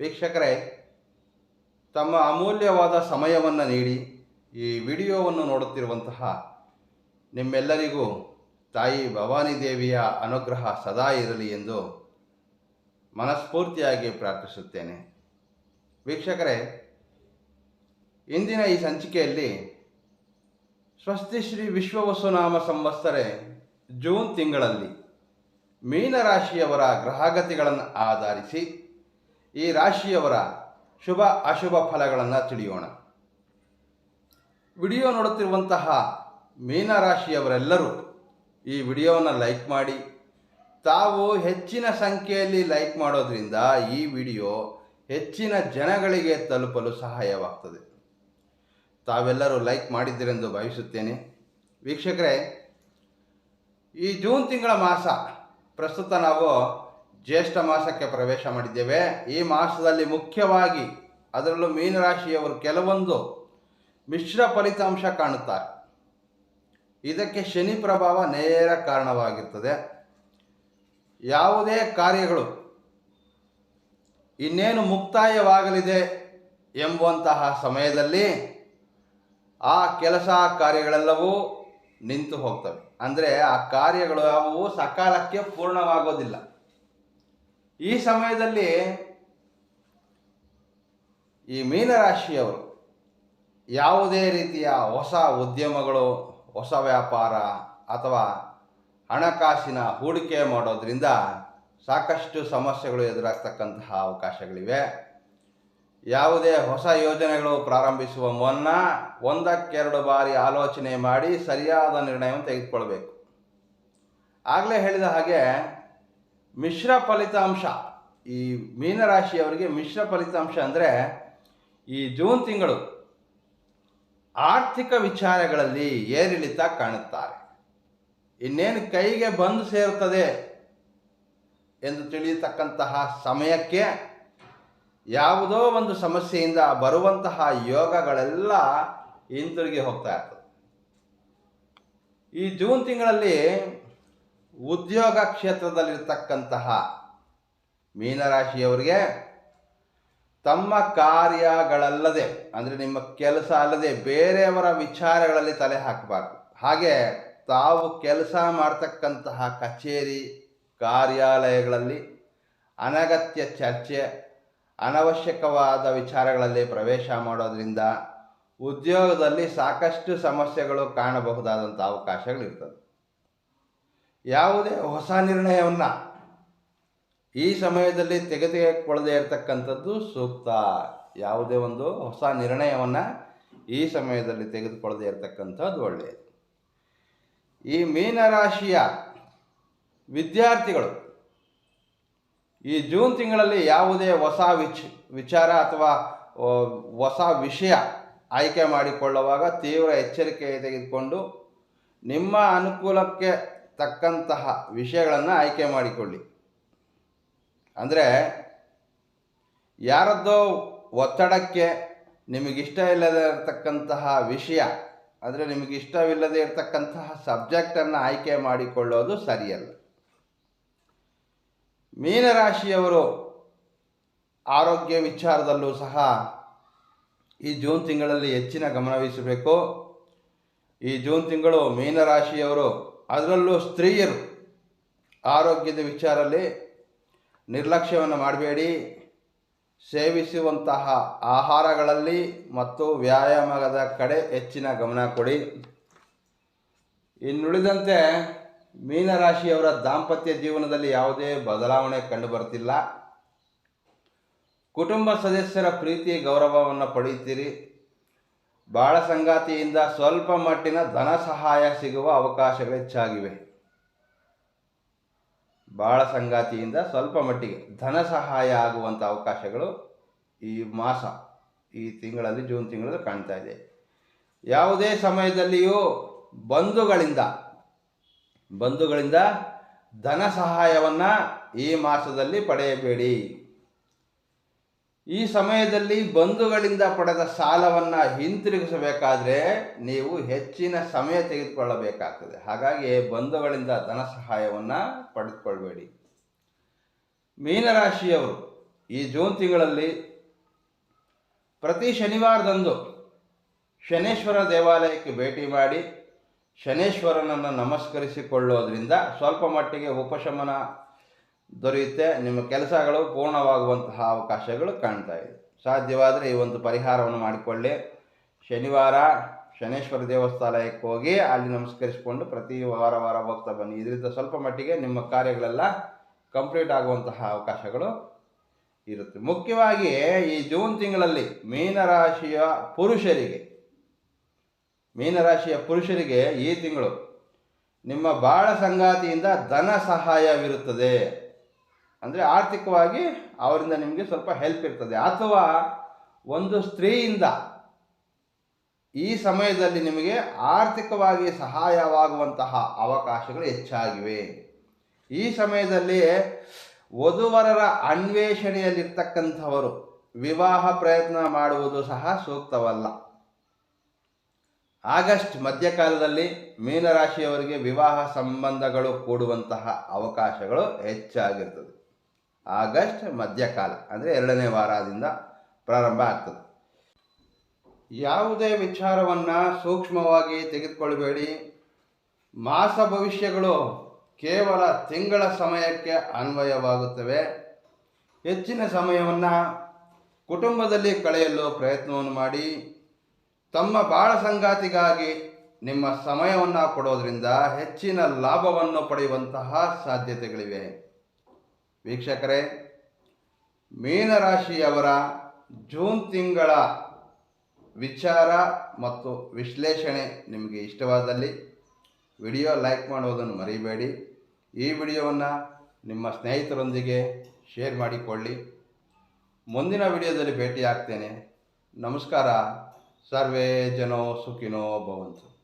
ವೀಕ್ಷಕರೇ, ತಮ್ಮ ಅಮೂಲ್ಯವಾದ ಸಮಯವನ್ನು ನೀಡಿ ಈ ವಿಡಿಯೋವನ್ನು ನೋಡುತ್ತಿರುವಂತಹ ನಿಮ್ಮೆಲ್ಲರಿಗೂ ತಾಯಿ ಭವಾನಿ ದೇವಿಯ ಅನುಗ್ರಹ ಸದಾ ಇರಲಿ ಎಂದು ಮನಸ್ಫೂರ್ತಿಯಾಗಿ ಪ್ರಾರ್ಥಿಸುತ್ತೇನೆ. ವೀಕ್ಷಕರೇ, ಇಂದಿನ ಈ ಸಂಚಿಕೆಯಲ್ಲಿ ಸ್ವಸ್ತಿ ಶ್ರೀ ವಿಶ್ವವಸುನಾಮ ಸಂವತ್ಸರೆ ಜೂನ್ ತಿಂಗಳಲ್ಲಿ ಮೀನರಾಶಿಯವರ ಗ್ರಹಗತಿಗಳನ್ನು ಆಧರಿಸಿ ಈ ರಾಶಿಯವರ ಶುಭ ಅಶುಭ ಫಲಗಳನ್ನು ತಿಳಿಯೋಣ. ವಿಡಿಯೋ ನೋಡುತ್ತಿರುವಂತಹ ಮೀನರಾಶಿಯವರೆಲ್ಲರೂ ಈ ವಿಡಿಯೋವನ್ನು ಲೈಕ್ ಮಾಡಿ. ತಾವು ಹೆಚ್ಚಿನ ಸಂಖ್ಯೆಯಲ್ಲಿ ಲೈಕ್ ಮಾಡೋದ್ರಿಂದ ಈ ವಿಡಿಯೋ ಹೆಚ್ಚಿನ ಜನಗಳಿಗೆ ತಲುಪಲು ಸಹಾಯವಾಗ್ತದೆ. ತಾವೆಲ್ಲರೂ ಲೈಕ್ ಮಾಡಿದ್ದೀರೆಂದು ಭಾವಿಸುತ್ತೇನೆ. ವೀಕ್ಷಕರೇ, ಈ ಜೂನ್ ತಿಂಗಳ ಮಾಸ ಪ್ರಸ್ತುತ ನಾವು ಜ್ಯೇಷ್ಠ ಮಾಸಕ್ಕೆ ಪ್ರವೇಶ ಮಾಡಿದ್ದೇವೆ. ಈ ಮಾಸದಲ್ಲಿ ಮುಖ್ಯವಾಗಿ ಅದರಲ್ಲೂ ಮೀನರಾಶಿಯವರು ಕೆಲವೊಂದು ಮಿಶ್ರ ಫಲಿತಾಂಶ ಕಾಣುತ್ತಾರೆ. ಇದಕ್ಕೆ ಶನಿ ಪ್ರಭಾವ ನೇರ ಕಾರಣವಾಗಿರ್ತದೆ. ಯಾವುದೇ ಕಾರ್ಯಗಳು ಇನ್ನೇನು ಮುಕ್ತಾಯವಾಗಲಿದೆ ಎಂಬುವಂತಹ ಸಮಯದಲ್ಲಿ ಆ ಕೆಲಸ ಕಾರ್ಯಗಳೆಲ್ಲವೂ ನಿಂತು ಹೋಗ್ತವೆ. ಅಂದರೆ ಆ ಕಾರ್ಯಗಳು ಯಾವುವು ಸಕಾಲಕ್ಕೆ ಪೂರ್ಣವಾಗೋದಿಲ್ಲ. ಈ ಸಮಯದಲ್ಲಿ ಈ ಮೀನರಾಶಿಯವರು ಯಾವುದೇ ರೀತಿಯ ಹೊಸ ಉದ್ಯಮಗಳು, ಹೊಸ ವ್ಯಾಪಾರ ಅಥವಾ ಹಣಕಾಸಿನ ಹೂಡಿಕೆ ಮಾಡೋದ್ರಿಂದ ಸಾಕಷ್ಟು ಸಮಸ್ಯೆಗಳು ಎದುರಾಗ್ತಕ್ಕಂತಹ ಅವಕಾಶಗಳಿವೆ. ಯಾವುದೇ ಹೊಸ ಯೋಜನೆಗಳು ಪ್ರಾರಂಭಿಸುವ ಮುನ್ನ ಒಂದಕ್ಕೆರಡು ಬಾರಿ ಆಲೋಚನೆ ಮಾಡಿ ಸರಿಯಾದ ನಿರ್ಣಯವನ್ನು ತೆಗೆದುಕೊಳ್ಬೇಕು. ಆಗಲೇ ಹೇಳಿದ ಹಾಗೆ ಮಿಶ್ರ ಫಲಿತಾಂಶ. ಈ ಮೀನರಾಶಿಯವರಿಗೆ ಮಿಶ್ರ ಫಲಿತಾಂಶ ಅಂದರೆ ಈ ಜೂನ್ ತಿಂಗಳು ಆರ್ಥಿಕ ವಿಚಾರಗಳಲ್ಲಿ ಏರಿಳಿತ ಕಾಣುತ್ತಾರೆ. ಇನ್ನೇನು ಕೈಗೆ ಬಂದು ಸೇರುತ್ತದೆ ಎಂದು ತಿಳಿಯತಕ್ಕಂತಹ ಸಮಯಕ್ಕೆ ಯಾವುದೋ ಒಂದು ಸಮಸ್ಯೆಯಿಂದ ಬರುವಂತಹ ಯೋಗಗಳೆಲ್ಲ ಹಿಂತಿರುಗಿ ಹೋಗ್ತಾ ಇರ್ತದೆ. ಈ ಜೂನ್ ತಿಂಗಳಲ್ಲಿ ಉದ್ಯೋಗ ಕ್ಷೇತ್ರದಲ್ಲಿರ್ತಕ್ಕಂತಹ ಮೀನರಾಶಿಯವರಿಗೆ ತಮ್ಮ ಕಾರ್ಯಗಳಲ್ಲದೆ, ಅಂದರೆ ನಿಮ್ಮ ಕೆಲಸ ಅಲ್ಲದೆ ಬೇರೆಯವರ ವಿಚಾರಗಳಲ್ಲಿ ತಲೆ ಹಾಕಬಾರ್ದು. ಹಾಗೆ ತಾವು ಕೆಲಸ ಮಾಡ್ತಕ್ಕಂತಹ ಕಚೇರಿ, ಕಾರ್ಯಾಲಯಗಳಲ್ಲಿ ಅನಗತ್ಯ ಚರ್ಚೆ, ಅನವಶ್ಯಕವಾದ ವಿಚಾರಗಳಲ್ಲಿ ಪ್ರವೇಶ ಮಾಡೋದರಿಂದ ಉದ್ಯೋಗದಲ್ಲಿ ಸಾಕಷ್ಟು ಸಮಸ್ಯೆಗಳು ಕಾಣಬಹುದಾದಂಥ ಅವಕಾಶಗಳಿರ್ತದೆ. ಯಾವುದೇ ಹೊಸ ನಿರ್ಣಯವನ್ನು ಈ ಸಮಯದಲ್ಲಿ ತೆಗೆದುಕೊಳ್ಳದೇ ಇರತಕ್ಕಂಥದ್ದು ಸೂಕ್ತ. ಯಾವುದೇ ಒಂದು ಹೊಸ ನಿರ್ಣಯವನ್ನು ಈ ಸಮಯದಲ್ಲಿ ತೆಗೆದುಕೊಳ್ಳದೆ ಇರತಕ್ಕಂಥದ್ದು ಒಳ್ಳೆಯದು. ಈ ಮೀನರಾಶಿಯ ವಿದ್ಯಾರ್ಥಿಗಳು ಈ ಜೂನ್ ತಿಂಗಳಲ್ಲಿ ಯಾವುದೇ ಹೊಸ ವಿಚ್, ವಿಚಾರ ಅಥವಾ ಹೊಸ ವಿಷಯ ಆಯ್ಕೆ ಮಾಡಿಕೊಳ್ಳುವಾಗ ತೀವ್ರ ಎಚ್ಚರಿಕೆ ತೆಗೆದುಕೊಂಡು ನಿಮ್ಮ ಅನುಕೂಲಕ್ಕೆ ತಕ್ಕಂತಹ ವಿಷಯಗಳನ್ನು ಆಯ್ಕೆ ಮಾಡಿಕೊಳ್ಳಿ. ಅಂದರೆ ಯಾರದ್ದೋ ಒತ್ತಡಕ್ಕೆ ನಿಮಗಿಷ್ಟ ಇಲ್ಲದೆ ಇರತಕ್ಕಂತಹ ವಿಷಯ, ಅಂದರೆ ನಿಮಗೆ ಇಷ್ಟವಿಲ್ಲದೆ ಇರತಕ್ಕಂತಹ ಸಬ್ಜೆಕ್ಟನ್ನು ಆಯ್ಕೆ ಮಾಡಿಕೊಳ್ಳೋದು ಸರಿಯಲ್ಲ. ಮೀನರಾಶಿಯವರು ಆರೋಗ್ಯ ವಿಚಾರದಲ್ಲೂ ಸಹ ಈ ಜೂನ್ ತಿಂಗಳಲ್ಲಿ ಹೆಚ್ಚಿನ ಗಮನವಹಿಸಬೇಕು. ಈ ಜೂನ್ ತಿಂಗಳು ಮೀನರಾಶಿಯವರು ಅದರಲ್ಲೂ ಸ್ತ್ರೀಯರು ಆರೋಗ್ಯದ ವಿಚಾರದಲ್ಲಿ ನಿರ್ಲಕ್ಷ್ಯವನ್ನು ಮಾಡಬೇಡಿ. ಸೇವಿಸುವಂತಹ ಆಹಾರಗಳಲ್ಲಿ ಮತ್ತು ವ್ಯಾಯಾಮದ ಕಡೆ ಹೆಚ್ಚಿನ ಗಮನ ಕೊಡಿ. ಇನ್ನುಳಿದಂತೆ ಮೀನರಾಶಿಯವರ ದಾಂಪತ್ಯ ಜೀವನದಲ್ಲಿ ಯಾವುದೇ ಬದಲಾವಣೆ ಕಂಡುಬರ್ತಿಲ್ಲ ಕುಟುಂಬ ಸದಸ್ಯರ ಪ್ರೀತಿ ಗೌರವವನ್ನು ಪಡೆಯುತ್ತೀರಿ. ಬಾಳ ಸಂಗಾತಿಯಿಂದ ಸ್ವಲ್ಪ ಮಟ್ಟಿನ ಧನ ಸಹಾಯ ಸಿಗುವ ಅವಕಾಶಗಳು ಹೆಚ್ಚಾಗಿವೆ. ಬಾಳ ಸಂಗಾತಿಯಿಂದ ಸ್ವಲ್ಪ ಮಟ್ಟಿಗೆ ಧನ ಸಹಾಯ ಆಗುವಂಥ ಅವಕಾಶಗಳು ಈ ಮಾಸ, ಈ ತಿಂಗಳಲ್ಲಿ, ಜೂನ್ ತಿಂಗಳಲ್ಲಿ ಕಾಣ್ತಾ ಇದೆ. ಯಾವುದೇ ಸಮಯದಲ್ಲಿಯೂ ಬಂಧುಗಳಿಂದ ಬಂಧುಗಳಿಂದ ಧನ ಸಹಾಯವನ್ನು ಈ ಮಾಸದಲ್ಲಿ ಪಡೆಯಬೇಡಿ. ಈ ಸಮಯದಲ್ಲಿ ಬಂಧುಗಳಿಂದ ಪಡೆದ ಸಾಲವನ್ನು ಹಿಂತಿರುಗಿಸಬೇಕಾದ್ರೆ ನೀವು ಹೆಚ್ಚಿನ ಸಮಯ ತೆಗೆದುಕೊಳ್ಳಬೇಕಾಗ್ತದೆ. ಹಾಗಾಗಿ ಬಂಧುಗಳಿಂದ ಧನ ಸಹಾಯವನ್ನು ಪಡೆದುಕೊಳ್ಬೇಡಿ. ಮೀನರಾಶಿಯವರು, ಈ ಜೂನ್ ತಿಂಗಳಲ್ಲಿ ಪ್ರತಿ ಶನಿವಾರದಂದು ಶನೇಶ್ವರ ದೇವಾಲಯಕ್ಕೆ ಭೇಟಿ ಮಾಡಿ, ಶನೇಶ್ವರನನ್ನು ನಮಸ್ಕರಿಸಿಕೊಳ್ಳೋದ್ರಿಂದ ಸ್ವಲ್ಪ ಮಟ್ಟಿಗೆ ಉಪಶಮನ ದೊರೆಯುತ್ತೆ, ನಿಮ್ಮ ಕೆಲಸಗಳು ಪೂರ್ಣವಾಗುವಂತಹ ಅವಕಾಶಗಳು ಕಾಣ್ತಾ ಇದೆ. ಸಾಧ್ಯವಾದರೆ ಈ ಒಂದು ಪರಿಹಾರವನ್ನು ಮಾಡಿಕೊಳ್ಳಿ. ಶನಿವಾರ ಶನೇಶ್ವರ ದೇವಸ್ಥಾನಕ್ಕೆ ಹೋಗಿ ಅಲ್ಲಿ ನಮಸ್ಕರಿಸಿಕೊಂಡು ಪ್ರತಿ ವಾರ ವಾರ ಹೋಗ್ತಾ ಬನ್ನಿ. ಇದರಿಂದ ಸ್ವಲ್ಪ ಮಟ್ಟಿಗೆ ನಿಮ್ಮ ಕಾರ್ಯಗಳೆಲ್ಲ ಕಂಪ್ಲೀಟ್ ಆಗುವಂತಹ ಅವಕಾಶಗಳು ಇರುತ್ತೆ. ಮುಖ್ಯವಾಗಿ ಈ ಜೂನ್ ತಿಂಗಳಲ್ಲಿ ಮೀನರಾಶಿಯ ಪುರುಷರಿಗೆ ಮೀನರಾಶಿಯ ಪುರುಷರಿಗೆ ಈ ತಿಂಗಳು ನಿಮ್ಮ ಬಾಳ ಸಂಗಾತಿಯಿಂದ ಧನ ಸಹಾಯವಿರುತ್ತದೆ. ಅಂದರೆ ಆರ್ಥಿಕವಾಗಿ ಅವರಿಂದ ನಿಮಗೆ ಸ್ವಲ್ಪ ಹೆಲ್ಪ್ ಇರ್ತದೆ. ಅಥವಾ ಒಂದು ಸ್ತ್ರೀಯಿಂದ ಈ ಸಮಯದಲ್ಲಿ ನಿಮಗೆ ಆರ್ಥಿಕವಾಗಿ ಸಹಾಯವಾಗುವಂತಹ ಅವಕಾಶಗಳು ಹೆಚ್ಚಾಗಿವೆ. ಈ ಸಮಯದಲ್ಲಿ ವಧುವರರ ಅನ್ವೇಷಣೆಯಲ್ಲಿರ್ತಕ್ಕಂಥವರು ವಿವಾಹ ಪ್ರಯತ್ನ ಮಾಡುವುದು ಸಹ ಸೂಕ್ತವಲ್ಲ. ಆಗಸ್ಟ್ ಮಧ್ಯಕಾಲದಲ್ಲಿ ಮೀನರಾಶಿಯವರಿಗೆ ವಿವಾಹ ಸಂಬಂಧಗಳು ಕೂಡುವಂತಹ ಅವಕಾಶಗಳು ಹೆಚ್ಚಾಗಿರ್ತದೆ. ಆಗಸ್ಟ್ ಮಧ್ಯಕಾಲ, ಅಂದರೆ ಎರಡನೇ ವಾರದಿಂದ ಪ್ರಾರಂಭ ಆಗ್ತದೆ. ಯಾವುದೇ ವಿಚಾರವನ್ನು ಸೂಕ್ಷ್ಮವಾಗಿ ತೆಗೆದುಕೊಳ್ಬೇಡಿ. ಮಾಸ ಭವಿಷ್ಯಗಳು ಕೇವಲ ತಿಂಗಳ ಸಮಯಕ್ಕೆ ಅನ್ವಯವಾಗುತ್ತವೆ. ಹೆಚ್ಚಿನ ಸಮಯವನ್ನು ಕುಟುಂಬದಲ್ಲಿ ಕಳೆಯಲು ಪ್ರಯತ್ನವನ್ನು ಮಾಡಿ. ತಮ್ಮ ಬಾಳ ಸಂಗಾತಿಗಾಗಿ ನಿಮ್ಮ ಸಮಯವನ್ನು ಕೊಡೋದರಿಂದ ಹೆಚ್ಚಿನ ಲಾಭವನ್ನು ಪಡೆಯುವಂತಹ ಸಾಧ್ಯತೆಗಳಿವೆ. ವೀಕ್ಷಕರೇ, ಮೀನರಾಶಿಯವರ ಜೂನ್ ತಿಂಗಳ ವಿಚಾರ ಮತ್ತು ವಿಶ್ಲೇಷಣೆ ನಿಮಗೆ ಇಷ್ಟವಾದಲ್ಲಿ ವಿಡಿಯೋ ಲೈಕ್ ಮಾಡುವುದನ್ನು ಮರೀಬೇಡಿ. ಈ ವಿಡಿಯೋವನ್ನು ನಿಮ್ಮ ಸ್ನೇಹಿತರೊಂದಿಗೆ ಶೇರ್ ಮಾಡಿಕೊಳ್ಳಿ. ಮುಂದಿನ ವಿಡಿಯೋದಲ್ಲಿ ಭೇಟಿಯಾಗ್ತೇನೆ. ನಮಸ್ಕಾರ. ಸರ್ವೇ ಜನೋ ಸುಖಿನೋ ಭವಂತು.